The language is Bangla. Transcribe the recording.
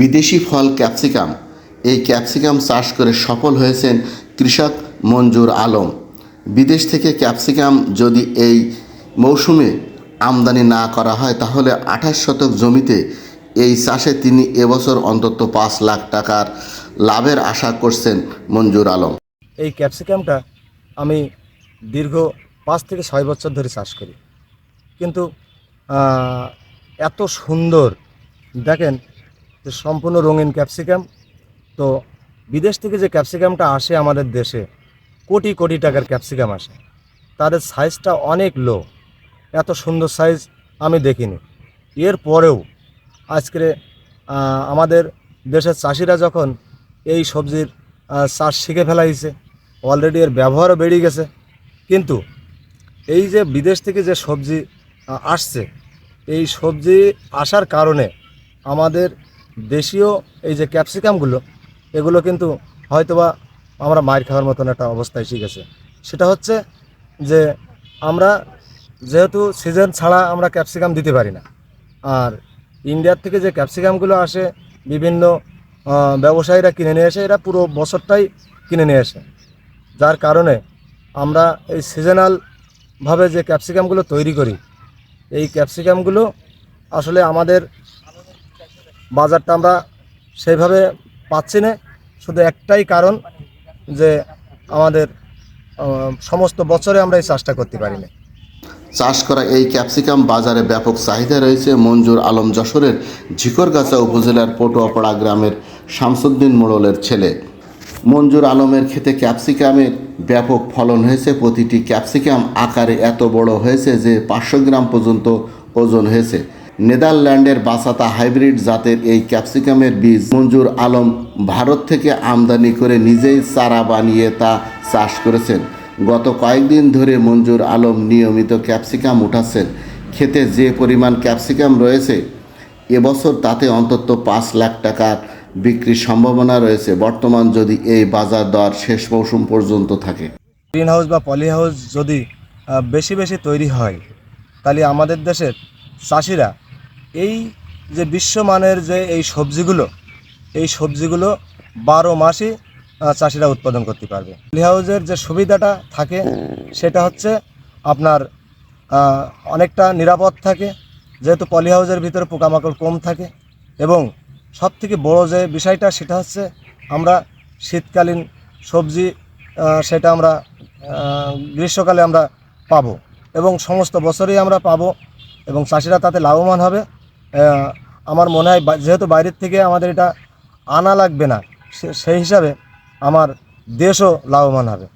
বিদেশি ফল ক্যাপসিকাম। এই ক্যাপসিকাম চাষ করে সফল হয়েছেন কৃষক মঞ্জুর আলম। বিদেশ থেকে ক্যাপসিকাম যদি এই মৌসুমে আমদানি না করা হয়, তাহলে আঠাশ শতক জমিতে এই চাষে তিনি এবছর অন্তত পাঁচ লাখ টাকার লাভের আশা করছেন মঞ্জুর আলম। এই ক্যাপসিকামটা আমি দীর্ঘ পাঁচ থেকে ছয় বছর ধরে চাষ করি। কিন্তু এত সুন্দর, দেখেন যে সম্পূর্ণ রঙিন ক্যাপসিকাম। তো বিদেশ থেকে যে ক্যাপসিকামটা আসে আমাদের দেশে, কোটি কোটি টাকার ক্যাপসিকাম আসে। তাদের সাইজটা অনেক লো এত সুন্দর সাইজ আমি দেখিনি। এর পরেও আজকে আমাদের দেশের চাষিরা যখন এই সবজির চাষ শিখে ফেলাইছে অলরেডি এর ব্যবহারও বেড়ে গেছে। কিন্তু এই যে বিদেশ থেকে যে সবজি আসছে, এই সবজি আসার কারণে আমাদের দেশীয় এই যে ক্যাপসিকামগুলো, এগুলো কিন্তু হয়তোবা আমরা মায়ের খাওয়ার মতন একটা অবস্থায় শিখেছে সেটা হচ্ছে যে আমরা যেহেতু সিজন ছাড়া আমরা ক্যাপসিকাম দিতে পারি না, আর ইন্ডিয়ার থেকে যে ক্যাপসিকামগুলো আসে, বিভিন্ন ব্যবসায়ীরা কিনে নিয়ে আসে এরা পুরো বছরটাই কিনে নিয়ে আসে। যার কারণে আমরা এই সিজনালভাবে যে ক্যাপসিকামগুলো তৈরি করি, এই ক্যাপসিকামগুলো আসলে আমাদের বাজারটা আমরা সেইভাবে পাচ্ছি না। শুধু একটাই কারণ যে আমাদের সমস্ত বছরে আমরা এই চাষটা করতে পারি না। চাষ করা এই ক্যাপসিকাম বাজারে ব্যাপক চাহিদা রয়েছে। মঞ্জুর আলম যশোরের ঝিকরগাছা উপজেলার পটুয়াপাড়া গ্রামের শামসুদ্দিন মোড়লের ছেলে। মঞ্জুর আলমের ক্ষেতে ক্যাপসিকামের ব্যাপক ফলন হয়েছে। প্রতিটি ক্যাপসিকাম আকারে এত বড় হয়েছে যে পাঁচশো গ্রাম পর্যন্ত ওজন হয়েছে। নেদারল্যান্ডের বাসাতা হাইব্রিড জাতের এই ক্যাপসিকামের বীজ মঞ্জুর আলম ভারত থেকে আমদানি করে নিজেই চারা বানিয়ে তা চাষ করেছেন। গত কয়েকদিন ধরে মঞ্জুর আলম নিয়মিত ক্যাপসিকাম উঠাচ্ছেন। খেতে যে পরিমাণ ক্যাপসিকাম রয়েছে এবছর তাতে অন্তত পাঁচ লাখ টাকার বিক্রির সম্ভাবনা রয়েছে। বর্তমান যদি এই বাজার দর শেষ মৌসুম পর্যন্ত থাকে। গ্রিন হাউস বা পলি হাউস যদি বেশি বেশি তৈরি হয়, তাহলে আমাদের দেশের চাষিরা এই যে বিশ্বমানের যে এই সবজিগুলো এই সবজিগুলো বারো মাসই চাষিরা উৎপাদন করতে পারবে। পলি হাউসের যে সুবিধাটা থাকে, সেটা হচ্ছে আপনার অনেকটা নিরাপদ থাকে, যেহেতু পলি হাউসের ভিতরে পোকামাকড় কম থাকে এবং সব থেকে বড়ো যে বিষয়টা, সেটা হচ্ছে আমরা শীতকালীন সবজি সেটা আমরা গ্রীষ্মকালে আমরা পাবো এবং সমস্ত বছরই আমরা পাবো এবং চাষিরা তাতে লাভবান হবে। আমার মনে হয় যেহেতু বাইরের থেকে আমাদের এটা আনা লাগবে না সেই হিসাবে আমার দেশও লাভবান হবে।